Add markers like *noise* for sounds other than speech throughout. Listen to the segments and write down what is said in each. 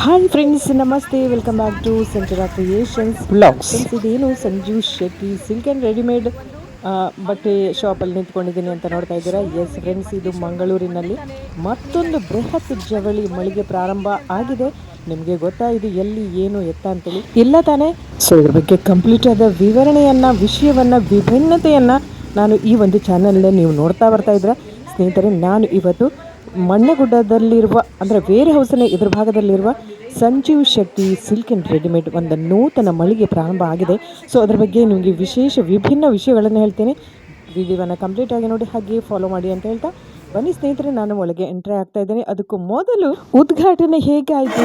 Hi friends ನಮಸ್ತೆ welcome back to ಸೆಂಚುರಾ creations blogs ಇದೇನು Sanjeev Shetty silk and readymade ಬಟ್ಟೆ ಶಾಪಲ್ಲಿ ನಿಂತ್ಕೊಂಡಿದ್ದೀನಿ ಅಂತ ನೋಡ್ತಾ ಇದ್ದೀರಾ? ಎಸ್ ಫ್ರೆಂಡ್ಸ್ ಇದು ಮಂಗಳೂರಿನಲ್ಲಿ ಮತ್ತೊಂದು ಬೃಹತ್ ಜವಳಿ ಮಳಿಗೆ ಪ್ರಾರಂಭ ಆಗಿದೆ. ನಿಮಗೆ ಗೊತ್ತಾ ಇದು ಎಲ್ಲಿ ಏನು ಎತ್ತ ಅಂತೇಳಿ? ಇಲ್ಲ ತಾನೇ? ಸೊ ಇದ್ರ ಬಗ್ಗೆ ಕಂಪ್ಲೀಟ್ ಆದ ವಿವರಣೆಯನ್ನ ವಿಷಯವನ್ನು ವಿಭಿನ್ನತೆಯನ್ನು ನಾನು ಈ ಒಂದು ಚಾನಲ್ನ ನೀವು ನೋಡ್ತಾ ಬರ್ತಾ ಇದ್ದೀರಾ. ಸ್ನೇಹಿತರೆ ನಾನು ಇವತ್ತು ಮಣ್ಣಗುಡ್ಡದಲ್ಲಿರುವ, ಅಂದರೆ ವೇರ್ ಹೌಸ್ನ ಎದುರು ಭಾಗದಲ್ಲಿರುವ Sanjeev Shetty silk and readymade ಒಂದು ನೂತನ ಮಳಿಗೆ ಪ್ರಾರಂಭ ಆಗಿದೆ. ಸೊ ಅದರ ಬಗ್ಗೆ ನಿಮಗೆ ವಿಶೇಷ ವಿಭಿನ್ನ ವಿಷಯಗಳನ್ನು ಹೇಳ್ತೇನೆ. ವಿಡಿಯೋವನ್ನು ಕಂಪ್ಲೀಟ್ ಆಗಿ ನೋಡಿ ಹಾಗೆ ಫಾಲೋ ಮಾಡಿ ಅಂತ ಹೇಳ್ತಾ. ಬನ್ನಿ ಸ್ನೇಹಿತರೆ, ನಾನು ಒಳಗೆ ಎಂಟ್ರಿ ಆಗ್ತಾ ಇದ್ದೇನೆ. ಅದಕ್ಕೂ ಮೊದಲು ಉದ್ಘಾಟನೆ ಹೇಗೆ ಆಯಿತು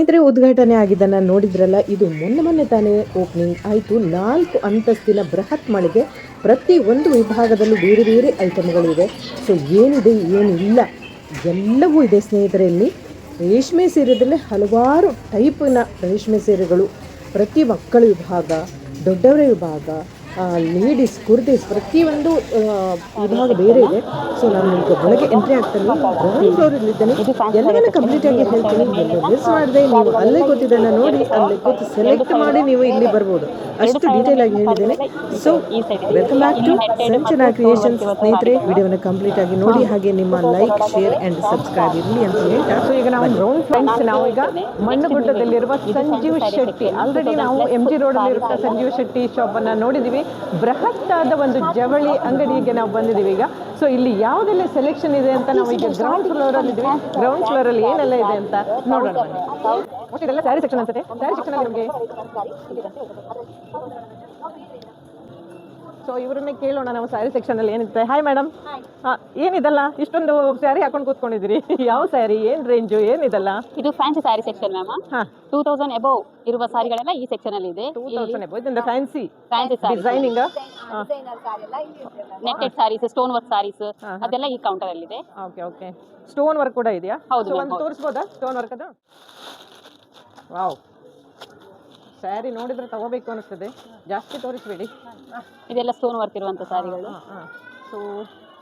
ಸ್ನೇಹಿತರೆ, ಉದ್ಘಾಟನೆ ಆಗಿದ್ದನ್ನು ನೋಡಿದ್ರಲ್ಲ, ಇದು ಮೊನ್ನೆ ಮೊನ್ನೆ ತಾನೇ ಓಪನಿಂಗ್ ಆಯಿತು. ನಾಲ್ಕು ಅಂತಸ್ತಿನ ಬೃಹತ್ ಮಳಿಗೆ ಪ್ರತಿ ಒಂದು ವಿಭಾಗದಲ್ಲೂ ಬೇರೆ ಬೇರೆ ಐಟಮ್ಗಳಿವೆ ಸೊ ಏನಿದೆ, ಏನಿಲ್ಲ, ಎಲ್ಲವೂ ಇದೆ ಸ್ನೇಹಿತರೆ ಇಲ್ಲಿ. ರೇಷ್ಮೆ ಸೀರೆದಲ್ಲೇ ಹಲವಾರು ಟೈಪಿನ ರೇಷ್ಮೆ ಸೀರೆಗಳು. ಪ್ರತಿ ಮಕ್ಕಳ ವಿಭಾಗ, ದೊಡ್ಡವರ ವಿಭಾಗ ಲೇಡೀಸ್ ಕುರ್ತೀಸ್ ಪ್ರತಿಯೊಂದು ವಿಭಾಗ ಬೇರೆ ಇದೆ. ಸೊ ನಾನು ನಿಮಗೆ ಒಳಗೆ ಎಂಟ್ರಿ ಆಗ್ತೇನೆ ಗ್ರೌಂಡ್ ಫ್ಲೋರ್ ಇದ್ದೇನೆ. ಎಲ್ಲವನ್ನ ಕಂಪ್ಲೀಟ್ ಆಗಿ ಹೇಳ್ತೀನಿ. ಮಿಸ್ ಮಾಡಿದೆ ನೀವು ಅಲ್ಲೇ ಗೊತ್ತಿದ್ದನ್ನ ನೋಡಿ ಅಲ್ಲೇ ಕೂತು ಸೆಲೆಕ್ಟ್ ಮಾಡಿ ನೀವು ಇಲ್ಲಿ ಬರ್ಬೋದು. ಅಷ್ಟು ಡೀಟೇಲ್ ಆಗಿ ಹೇಳಿದ್ದೇನೆ. So welcome back to Sanchana creation ಸ್ನೇಹಿತರೆ. ವಿಡಿಯೋನ ಕಂಪ್ಲೀಟ್ ಆಗಿ ನೋಡಿ ಹಾಗೆ ನಿಮ್ಮ ಲೈಕ್ ಶೇರ್ ಅಂಡ್ ಸಬ್ಸ್ಕ್ರೈಬ್ ಇರಲಿ ಅಂತ ಹೇಳ್ತಾ ಸೊ ಈಗ ನಾವು ಗ್ರೌಂಡ್ ಫ್ರೆಂಡ್ಸ್ ನಾವು ಈಗ ಮಣ್ಣಗುಡ್ಡದಲ್ಲಿರುವ ಸಂಜೀವ್ ಶೆಟ್ಟಿ. ಆಲ್ರೆಡಿ ನಾವು ಎಂ ಜಿ ರೋಡಲ್ಲಿರುವ ಸಂಜೀವ್ ಶೆಟ್ಟಿ ಶಾಪನ್ನು ನೋಡಿದ್ದೀವಿ ಬೃಹತ್ತಾದ ಒಂದು ಜವಳಿ ಅಂಗಡಿಗೆ ನಾವು ಬಂದಿದ್ದೀವಿ ಈಗ. ಸೊ ಇಲ್ಲಿ ಯಾವುದೆಲ್ಲ ಸೆಲೆಕ್ಷನ್ ಇದೆ ಅಂತ ನಾವು ಈಗ ಗ್ರೌಂಡ್ ಫ್ಲೋರಲ್ಲಿ ಇದ್ದೀವಿ. ಗ್ರೌಂಡ್ ಫ್ಲೋರಲ್ಲಿ ಏನೆಲ್ಲ ಇದೆ ಅಂತ ನೋಡೋಣ ಬನ್ನಿ. ಮತ್ತೆ ಇದೆಲ್ಲ ಸ್ಯಾರಿ ಸೆಕ್ಷನ್ ಅನ್ಸುತ್ತೆ. ಸ್ಯಾರಿ ಸೆಕ್ಷನ್ ಅಲ್ಲಿ ನಮಗೆ ಸೊ ಇವರನ್ನೇ ಕೇಳೋಣ ನಾವು ಸ್ಯಾರಿ ಸೆಕ್ಷನ್ ಅಲ್ಲಿ ಏನಿರುತ್ತೆ ಹಾಯ್ ಮೇಡಮ್ ಏನಿದಲ್ಲ? ಇಷ್ಟೊಂದು ಸ್ಯಾರಿ ಹಾಕೊಂಡು ಕೂತ್ಕೊಂಡಿದ್ದೀರಿ. *laughs* ಯಾವ ಸ್ಯಾರಿ ಏನ್ ರೇಂಜು ಏನಿದಲ್ಲ? ಇದು fancy sari section ma'am two thousand above ಇರುವ ಸಾರಿಗಳೆಲ್ಲ ಈ ಸೆಕ್ಷನ್ ಅಲ್ಲಿ ಇದೆ. ಟೂ ತೌಸಂಡ್ ಇದರಿಂದ fancy fancy sari designing netted saris stone work saris ಅದೆಲ್ಲ ಈ ಕೌಂಟರ್ ಅಲ್ಲಿ ಇದೆ. ಓಕೆ ಓಕೆ ಸ್ಟೋನ್ ವರ್ಕ್ ಕೂಡ ಇದೆಯಾ? ಹೌದು ಒಂದು. ತೋರಿಸ್ಬೋದಾ? ಸ್ಟೋನ್ ವರ್ಕ್ ಅದು? ವಾವ್ ಸ್ಯಾರಿ ನೋಡಿದ್ರೆ ತಗೋಬೇಕು ಅನಿಸ್ತದೆ. ಜಾಸ್ತಿ ತೋರಿಸ್ಬೇಡಿ. ಇದೆಲ್ಲ ಸ್ಟೋನ್ ವರ್ಕ್ ಇರುವಂತ ಸ್ಯಾರಿಗಳು? ಸೊ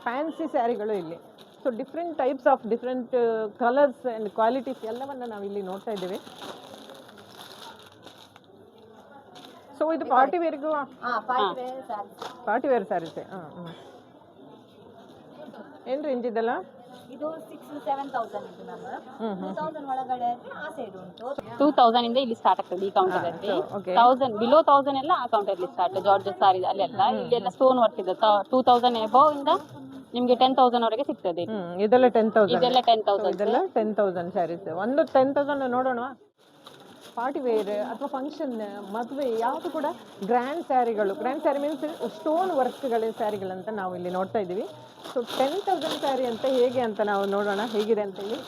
ಫ್ಯಾನ್ಸಿ ಸ್ಯಾರಿಗಳು ಇಲ್ಲಿ. So different types of different colours and qualities ಎಲ್ಲವನ್ನ ನಾವು ಇಲ್ಲಿ ನೋಡ್ತಾ ಇದ್ದೇವೆ. ಸೊ ಇದು ಪಾರ್ಟಿ ವೇರ್ಗೂ ಪಾರ್ಟಿ ವೇರ್ ಸ್ಯಾರೀಸೆ. ಹಾಂ ಹಾಂ. ಏನು ರೇಂಜ್ ಇದೆಲ್ಲ ಇದು ಸಿಕ್ಸ್ ಸೆವೆನ್ ತೌಸಂಡ್ ಇದೆ ಮ್ಯಾಮ್ ಟೂ ತೌಸಂಡ್ ಒಳಗಡೆ ಆದ್ರೆ ಆ ಸೈಡ್ ಉಂಟು. ಟೂ ತೌಸಂಡ್ ಇಂದ ಇಲ್ಲಿ ಸ್ಟಾರ್ಟ್ ಆಗ್ತದೆ ಈ ಕೌಂಟರ್ ಅಲ್ಲಿ. ತೌಸಂಡ್ ಬಿಲೋ ತೌಸಂಡ್ ಎಲ್ಲ ಆ ಕೌಂಟರ್ ಅಲ್ಲಿ ಸ್ಟಾರ್ಟ್ ಜಾರ್ಜ್ ಸಾರಿ ಅಲ್ಲೆಲ್ಲ ಇಲ್ಲೆಲ್ಲ ಸ್ಟೋನ್ ವರ್ಕ್ ಇದೆ. ಟೂ ತೌಸಂಡ್ ಎಬವ್ ಇಂದ ನಿಮ್ಗೆ ಟೆನ್ ತೌಸಂಡ್ ವರೆಗೆ ಸಿಗ್ತದೆ. ಹ್ಮ್ ಇದೆಲ್ಲ ಟೆನ್ ತೌಸಂಡ್ ಇದೆಲ್ಲ ಟೆನ್ ತೌಸಂಡ್ ಇದೆಲ್ಲ ಟೆನ್ ತೌಸಂಡ್ ಸ್ಯಾರೀಸ್ ಒಂದು ಟೆನ್ ತೌಸಂಡ್ ನೋಡೋಣ. ಪಾರ್ಟಿ ವೇರ್ ಅಥವಾ ಫಂಕ್ಷನ್ ಮದುವೆ ಯಾವುದು ಕೂಡ ಗ್ರ್ಯಾಂಡ್ ಸ್ಯಾರಿಗಳು ಗ್ರ್ಯಾಂಡ್ ಸ್ಯಾರಿ ಮೀನ್ಸ್ ಸ್ಟೋನ್ ವರ್ಕ್ಗಳ ಸ್ಯಾರಿಗಳಂತ ನಾವು ಇಲ್ಲಿ ನೋಡ್ತಾ ಇದ್ದೀವಿ. ಸೊ ಟೆನ್ ತೌಸಂಡ್ ಸ್ಯಾರಿ ಅಂತ ಹೇಗೆ ಅಂತ ನಾವು ನೋಡೋಣ. ಹೇಗಿದೆ ಅಂತ ಹೇಳಿ.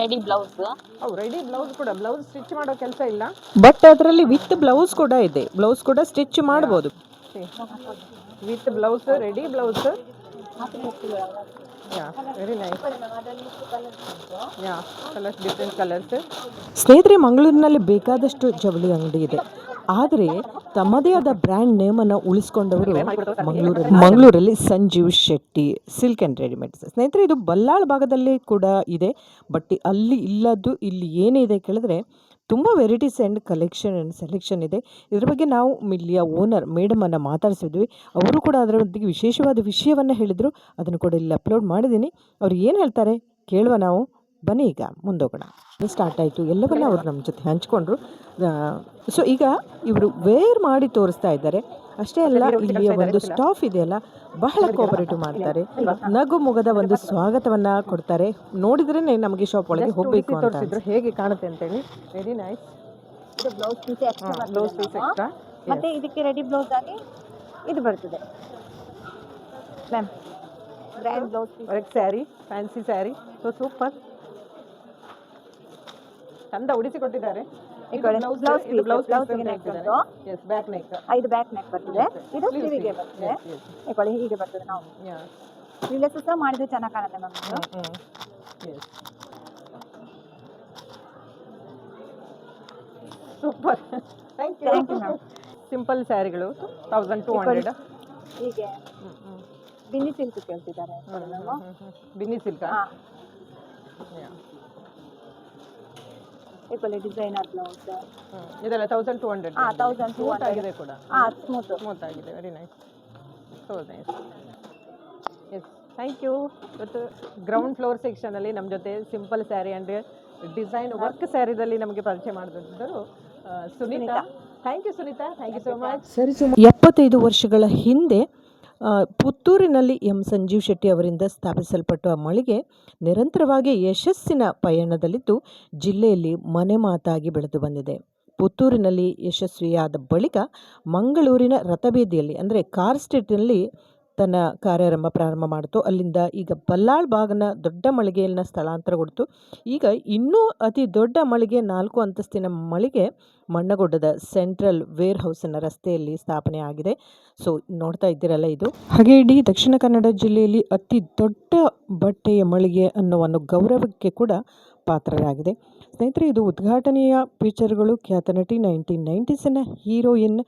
ರೆಡಿ ಬ್ಲೌಸ್ ಅವು ರೆಡಿ ಬ್ಲೌಸ್ ಕೂಡ. ಬ್ಲೌಸ್ ಸ್ಟಿಚ್ ಮಾಡೋ ಕೆಲಸ ಇಲ್ಲ. ಬಟ್ ಅದರಲ್ಲಿ ವಿತ್ ಬ್ಲೌಸ್ ಕೂಡ ಇದೆ. ಬ್ಲೌಸ್ ಕೂಡ ಸ್ಟಿಚ್ ಮಾಡ್ಬೋದು. ವಿತ್ ಬ್ಲೌಸ್ ರೆಡಿ ಬ್ಲೌಸ್ ಸ್ನೇಹಿತರೆ, ಮಂಗಳೂರಿನಲ್ಲಿ ಬೇಕಾದಷ್ಟು ಜವಳಿ ಅಂಗಡಿ ಇದೆ. ಆದರೆ, ತಮ್ಮದೇ ಆದ ಬ್ರ್ಯಾಂಡ್ ನೇಮನ್ನು ಉಳಿಸ್ಕೊಂಡವರು ಮಂಗಳೂರಲ್ಲಿ ಮಂಗಳೂರಲ್ಲಿ Sanjeev Shetty silk and readymades ಸ್ನೇಹಿತರೆ, ಇದು ಬಲ್ಲಾಳ್ ಭಾಗದಲ್ಲಿ ಕೂಡ ಇದೆ. ಬಟ್ ಅಲ್ಲಿ ಇಲ್ಲದ್ದು ಇಲ್ಲಿ ಏನಿದೆ ಕೇಳಿದ್ರೆ ತುಂಬ varieties and collection and selection ಇದೆ. ಇದ್ರ ಬಗ್ಗೆ ನಾವು ಇಲ್ಲಿಯ ಓನರ್ ಮೇಡಮನ್ನು ಮಾತಾಡಿಸಿದ್ವಿ. ಅವರು ಕೂಡ ಅದರ ಬಗ್ಗೆ ವಿಶೇಷವಾದ ವಿಷಯವನ್ನು ಹೇಳಿದರು. ಅದನ್ನು ಕೂಡ ಇಲ್ಲಿ ಅಪ್ಲೋಡ್ ಮಾಡಿದ್ದೀನಿ. ಅವ್ರು ಏನು ಹೇಳ್ತಾರೆ ಕೇಳುವ ನಾವು. ಬನ್ನಿ ಈಗ ಮುಂದೋಗೋಣ. ಸ್ಟಾರ್ಟ್ ಆಯಿತು. ಎಲ್ಲವನ್ನ ಅವರು ನಮ್ಮ ಜೊತೆ ಹಂಚ್ಕೊಂಡ್ರು. ಸೊ ಈಗ ಇವರು ವೇರ್ ಮಾಡಿ ತೋರಿಸ್ತಾ ಇದ್ದಾರೆ. ಅಷ್ಟೇ ಅಲ್ಲ ಇಲ್ಲಿಯ ಒಂದು ಸ್ಟಾಫ್ ಇದೆಯಲ್ಲ ಬಹಳ ಕೋಪರೇಟಿವ್ ಮಾಡ್ತಾರೆ. ನಗು ಮುಗದ ಒಂದು ಸ್ವಾಗತವನ್ನ ಕೊಡ್ತಾರೆ. ನೋಡಿದ್ರೇನೆ ನಮಗೆ ಶಾಪ್ ಒಳಗೆ ಹೋಗಬೇಕು ಅಂತ ಹೇಗೆ ಕಾಣುತ್ತೆ ಅಂತೇಳಿ. Very nice blouse piece extra blouse piece extra ಮತ್ತೆ ಇದಕ್ಕೆ ರೆಡಿ ಬ್ಲೌಸ್ ಆಗಿ ಇದು ಬರ್ತದೆ. Ma'am grand blouse piece sari fancy sari so super ಚಂದ ಉಡಿಸಿ ಕೊಟ್ಟಿದ್ದಾರೆ. ಈ ಕಡೆ ಬ್ಲೌಸ್ ಬ್ಲೌಸ್ blouse ಗೆ neck ಉಂಟು. ಎಸ್ ಬ್ಯಾಕ್ ನೆಕ್ ಐದು ಬ್ಯಾಕ್ ನೆಕ್ ಬರ್ತದೆ. ಇದು ಸ್ಲೀವಿಗೆ ಬರ್ತದೆ. ಇಕೊಳ್ಳಿ ಹೀಗೆ ಬರ್ತದೆ ನಾವು. ಸ್ಲೀವ್ಲೆಸ್ ಸಹ ಮಾಡಿದ್ರೆ ಚೆನ್ನಾಗಿ ಕಾಣುತ್ತೆ ma'am super thank you thank you ma'am simple ಸ್ಯಾರಿಗಳು thousand two hundred ಹೀಗೆ. ಬಿನ್ನಿ ಸಿಲ್ಕ್ ಕೇಳ್ತಿದ್ದಾರೆ ಬಿನ್ನಿ ಸಿಲ್ಕ್ ಇಕೊಳ್ಳಿ ಡಿಸೈನರ್ ಬ್ಲೌಸ್ ಇದೆಲ್ಲ ತೌಸಂಡ್ ಟು ಹಂಡ್ರೆಡ್ ಹಾ ತೌಸಂಡ್ ಟೂ ಆಗಿದೆ ಕೂಡ. ಹಾ ಸ್ಮೂತ್ ಸ್ಮೂತ್ ಆಗಿದೆ. Very nice so nice yes thank you ಇವತ್ತು ಗ್ರೌಂಡ್ ಫ್ಲೋರ್ ಸೆಕ್ಷನಲ್ಲಿ ನಮ್ಮ ಜೊತೆ simple sari and design work ಸ್ಯಾರಿದಲ್ಲಿ ನಮಗೆ ಪರಿಚಯ ಮಾಡಿದ್ರು Sunita. Thank you Sunita. Thank you so much ಸರಿ ಸರಿಸುಮಾರು ಎಪ್ಪತ್ತೈದು ವರ್ಷಗಳ ಹಿಂದೆ ಪುತ್ತೂರಿನಲ್ಲಿ ಎಂ. ಸಂಜೀವ್ ಶೆಟ್ಟಿ ಅವರಿಂದ ಸ್ಥಾಪಿಸಲ್ಪಟ್ಟ ಮಳಿಗೆ ನಿರಂತರವಾಗಿ ಯಶಸ್ಸಿನ ಪಯಣದಲ್ಲಿದ್ದು ಜಿಲ್ಲೆಯಲ್ಲಿ ಮನೆ ಮಾತಾಗಿ ಬೆಳೆದು ಬಂದಿದೆ. ಪುತ್ತೂರಿನಲ್ಲಿ ಯಶಸ್ವಿಯಾದ ಬಳಿಕ ಮಂಗಳೂರಿನ ರಥಬೀದಿಯಲ್ಲಿ, ಅಂದರೆ ಕಾರ್ ಸ್ಟ್ರೀಟ್ನಲ್ಲಿ ತನ್ನ ಕಾರ್ಯಾರಂಭ ಪ್ರಾರಂಭ ಮಾಡಿತು. ಅಲ್ಲಿಂದ ಈಗ ಬಲ್ಲಾಳ್ ಭಾಗನ ದೊಡ್ಡ ಮಳಿಗೆಯನ್ನ ಸ್ಥಳಾಂತರಗೊಡ್ತು. ಈಗ ಇನ್ನೂ ಅತಿ ದೊಡ್ಡ ಮಳಿಗೆ ನಾಲ್ಕು ಅಂತಸ್ತಿನ ಮಳಿಗೆ ಮಣ್ಣಗುಡ್ಡದ ಸೆಂಟ್ರಲ್ ವೇರ್ ಹೌಸ್ನ ರಸ್ತೆಯಲ್ಲಿ ಸ್ಥಾಪನೆ ಆಗಿದೆ. ಸೊ, ನೋಡ್ತಾ ಇದ್ದೀರಲ್ಲ ಇದು? ಹಾಗೆ ಇಡೀ ದಕ್ಷಿಣ ಕನ್ನಡ ಜಿಲ್ಲೆಯಲ್ಲಿ ಅತಿ ದೊಡ್ಡ ಬಟ್ಟೆಯ ಮಳಿಗೆ ಅನ್ನೋ ಒಂದು ಗೌರವಕ್ಕೆ ಕೂಡ ಪಾತ್ರರಾಗಿದೆ. ಸ್ನೇಹಿತರೆ, ಇದು ಉದ್ಘಾಟನೆಯ ಫೀಚರ್ಗಳು ಖ್ಯಾತ ನಟಿ ನೈನ್ಟೀನ್ ನೈಂಟೀಸಿನ ಹೀರೋಯಿನ್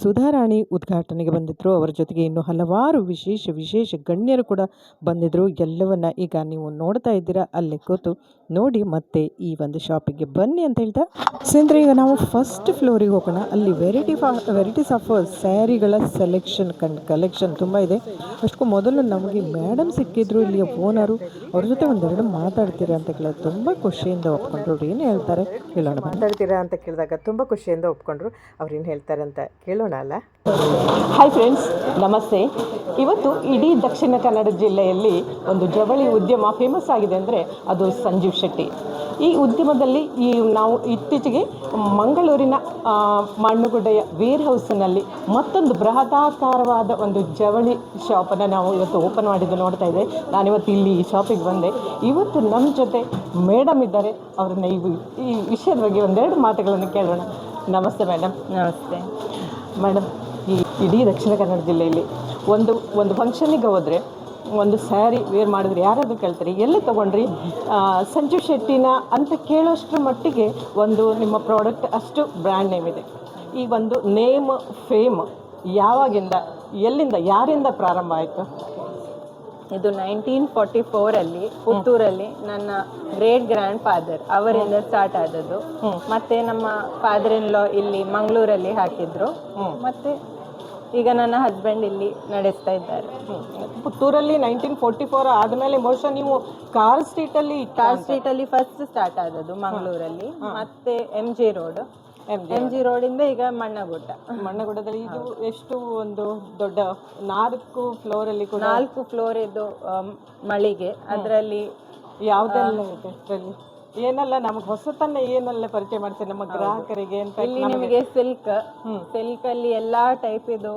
ಸುಧಾರಾಣಿ ಉದ್ಘಾಟನೆಗೆ ಬಂದಿದ್ದರು ಅವರ ಜೊತೆಗೆ ಇನ್ನು ಹಲವಾರು ವಿಶೇಷ ವಿಶೇಷ ಗಣ್ಯರು ಕೂಡ ಬಂದಿದ್ದರು ಎಲ್ಲವನ್ನ ಈಗ ನೀವು ನೋಡ್ತಾ ಇದ್ದೀರಾ, ಅಲ್ಲೇ ಕೂತು ನೋಡಿ ಮತ್ತೆ ಈ ಒಂದು ಶಾಪಿಗೆ ಬನ್ನಿ ಅಂತ ಹೇಳ್ತಾ. ಸ್ನೇಹಿತರೆ, ಈಗ ನಾವು ಫಸ್ಟ್ ಫ್ಲೋರಿಗೆ ಹೋಗೋಣ. ಅಲ್ಲಿ ವೆರೈಟಿ ವೆರೈಟೀಸ್ ಆಫ್ ಸ್ಯಾರಿಗಳ ಸೆಲೆಕ್ಷನ್ ಕಂಡ್ ಕಲೆಕ್ಷನ್ ತುಂಬ ಇದೆ. ಅಷ್ಟಕ್ಕೂ ಮೊದಲು ನಮಗೆ ಮೇಡಮ್ ಸಿಕ್ಕಿದ್ರು, ಇಲ್ಲಿಯ ಓನರು ಅವ್ರ ಜೊತೆ ಒಂದೆರಡು ಮಾತಾಡ್ತೀರಾ ಅಂತ ಕೇಳಿದ್ರೆ ತುಂಬ ಖುಷಿಯಿಂದ ಒಪ್ಕೊಂಡ್ರು. ಏನು ಹೇಳ್ತಾರೆ? ಹೇಳೋಣ ಮಾತಾಡ್ತೀರಾ ಅಂತ ಕೇಳಿದಾಗ ತುಂಬ ಖುಷಿಯಿಂದ ಒಪ್ಕೊಂಡ್ರು. ಅವ್ರು ಏನು ಹೇಳ್ತಾರೆ ಅಂತ ಕೇಳೋಣ ಅಲ್ಲ? ಹಾಯ್ ಫ್ರೆಂಡ್ಸ್ ನಮಸ್ತೆ. ಇವತ್ತು ಇಡೀ ದಕ್ಷಿಣ ಕನ್ನಡ ಜಿಲ್ಲೆಯಲ್ಲಿ ಒಂದು ಜವಳಿ ಉದ್ಯಮ ಫೇಮಸ್ ಆಗಿದೆ ಅಂದರೆ ಅದು ಸಂಜೀವ್ ಶೆಟ್ಟಿ. ಈ ಉದ್ಯಮದಲ್ಲಿ ಈ ನಾವು ಇತ್ತೀಚೆಗೆ ಮಂಗಳೂರಿನ ಮಣ್ಣುಗುಡ್ಡೆಯ ವೇರ್ ಹೌಸ್ನಲ್ಲಿ ಮತ್ತೊಂದು ಬೃಹದಾಕಾರವಾದ ಒಂದು ಜವಳಿ ಶಾಪನ್ನು ನಾವು ಇವತ್ತು ಓಪನ್ ಮಾಡಿದ್ದು ನೋಡ್ತಾ ಇದ್ದೆ. ನಾನಿವತ್ತು ಇಲ್ಲಿ ಈ ಶಾಪಿಗೆ ಬಂದೆ. ಇವತ್ತು ನಮ್ಮ ಜೊತೆ ಮೇಡಮ್ ಇದ್ದಾರೆ. ಅವ್ರನ್ನ ಈ ಈ ವಿಷಯದ ಬಗ್ಗೆ ಒಂದೆರಡು ಮಾತುಗಳನ್ನು ಕೇಳೋಣ. ನಮಸ್ತೆ ಮೇಡಮ್ ನಮಸ್ತೆ. ಮೇಡಮ್, ಈ ಇಡೀ ದಕ್ಷಿಣ ಕನ್ನಡ ಜಿಲ್ಲೆಯಲ್ಲಿ ಒಂದು ಒಂದು ಫಂಕ್ಷನಿಗೆ ಹೋದರೆ, ಒಂದು ಸ್ಯಾರಿ ವೇರ್ ಮಾಡಿದ್ರೆ ಯಾರಾದರೂ ಕೇಳ್ತಾರೆ, ಎಲ್ಲಿ ತೊಗೊಂಡ್ರಿ? ಸಂಜು ಶೆಟ್ಟಿನ ಅಂತ ಕೇಳೋಷ್ಟರ ಮಟ್ಟಿಗೆ ಒಂದು ನಿಮ್ಮ ಪ್ರಾಡಕ್ಟ್ ಅಷ್ಟು ಬ್ರ್ಯಾಂಡ್ ನೇಮ್ ಇದೆ. ಈ ಒಂದು ನೇಮ್ ಫೇಮ್ ಯಾವಾಗಿಂದ, ಎಲ್ಲಿಂದ, ಯಾರಿಂದ ಪ್ರಾರಂಭ ಆಯಿತು? ಇದು ನೈನ್ಟೀನ್ ಫಾರ್ಟಿ ಫೋರಲ್ಲಿ ಪುತ್ತೂರಲ್ಲಿ ನನ್ನ ಗ್ರೇಟ್ ಗ್ರ್ಯಾಂಡ್ ಫಾದರ್ ಅವರಿಂದ ಸ್ಟಾರ್ಟ್ ಆದದ್ದು. ಮತ್ತೆ ನಮ್ಮ ಫಾದರ್ ಇನ್ ಲಾ ಇಲ್ಲಿ ಮಂಗಳೂರಲ್ಲಿ ಹಾಕಿದ್ರು. ಮತ್ತೆ ಈಗ ನನ್ನ ಹಸ್ಬೆಂಡ್ ಇಲ್ಲಿ ನಡೆಸ್ತಾ ಇದ್ದಾರೆ. ಪುತ್ತೂರಲ್ಲಿ ನೈನ್ಟೀನ್ ಫೋರ್ಟಿ ಫೋರ್ ಆದಮೇಲೆ ಬಹುಶಃ ನೀವು ಕಾರ್ ಸ್ಟ್ರೀಟಲ್ಲಿ ಕಾರ್ ಸ್ಟ್ರೀಟ್ ಅಲ್ಲಿ ಫಸ್ಟ್ ಸ್ಟಾರ್ಟ್ ಆದದ್ದು ಮಂಗಳೂರಲ್ಲಿ. ಮತ್ತೆ M G road M G road ಇಂದ ಈಗ ಮಣ್ಣಗುಡ್ಡ. ಮಣ್ಣಗುಡ್ಡದಲ್ಲಿ ಇದು ಎಷ್ಟು ಒಂದು ದೊಡ್ಡ ನಾಲ್ಕು ಫ್ಲೋರಲ್ಲಿ ಕೂಡ ನಾಲ್ಕು ಫ್ಲೋರ್ ಇದು ಆಮ್, ಮಳಿಗೆ. ಅದರಲ್ಲಿ ಯಾವ್ದೆಲ್ಲ ಇದೆ ಇದ್ರಲ್ಲಿ? ಏನೆಲ್ಲ ನಮಗೆ ಹೊಸತನ್ನ ಏನೆಲ್ಲ ಪರಿಚಯ ಮಾಡ್ತೀವಿ. ನಮ್ಮ ಗ್ರಾಹಕರಿಗೆ ಅಂತ ಇಲ್ಲಿ ನಿಮಗೆ ಸಿಲ್ಕ್ ಸಿಲ್ಕ್ ಅಲ್ಲಿ ಎಲ್ಲಾ ಟೈಪ್ ಇದು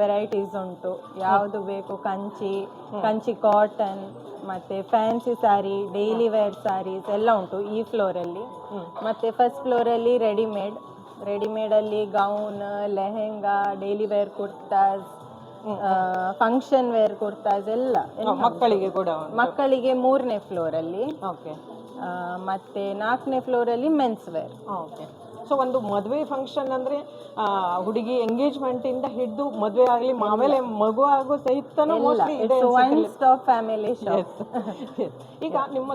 ವೆರೈಟೀಸ್ ಉಂಟು. ಯಾವುದು ಬೇಕು ಕಂಚಿ ಕಂಚಿ ಕಾಟನ್ ಮತ್ತೆ fancy sari daily wear saris ಎಲ್ಲ ಉಂಟು ಈ ಫ್ಲೋರಲ್ಲಿ ಮತ್ತೆ ಫಸ್ಟ್ ಫ್ಲೋರಲ್ಲಿ readymade ರೆಡಿಮೇಡಲ್ಲಿ gown lehenga daily wear kurtas function wear kurtas ಎಲ್ಲ ಮಕ್ಕಳಿಗೆ ಕೂಡ ಮಕ್ಕಳಿಗೆ ಮೂರನೇ ಫ್ಲೋರ್ ಅಲ್ಲಿ. ಓಕೆ ಮತ್ತೆ ನಾಲ್ಕನೇ ಫ್ಲೋರ್ ಅಲ್ಲಿ ಮೆನ್ಸ್ ವೇರ್ ಓಕೆ ಸೊ ಒಂದು ಮದುವೆ ಫಂಕ್ಷನ್ ಅಂದ್ರೆ ಹುಡುಗಿ ಎಂಗೇಜ್ಮೆಂಟ್ ಇಂದ ಹಿಡಿದು ಮದುವೆ ಆಗಲಿ ಆಮೇಲೆ ಮಗು ಆಗೋ ಸಹಿತನೂ ಇದೆ. ಸ್ಟಾಪ್ ಫ್ಯಾಮಿಲಿ *laughs* ಈಗ ನಿಮ್ಮ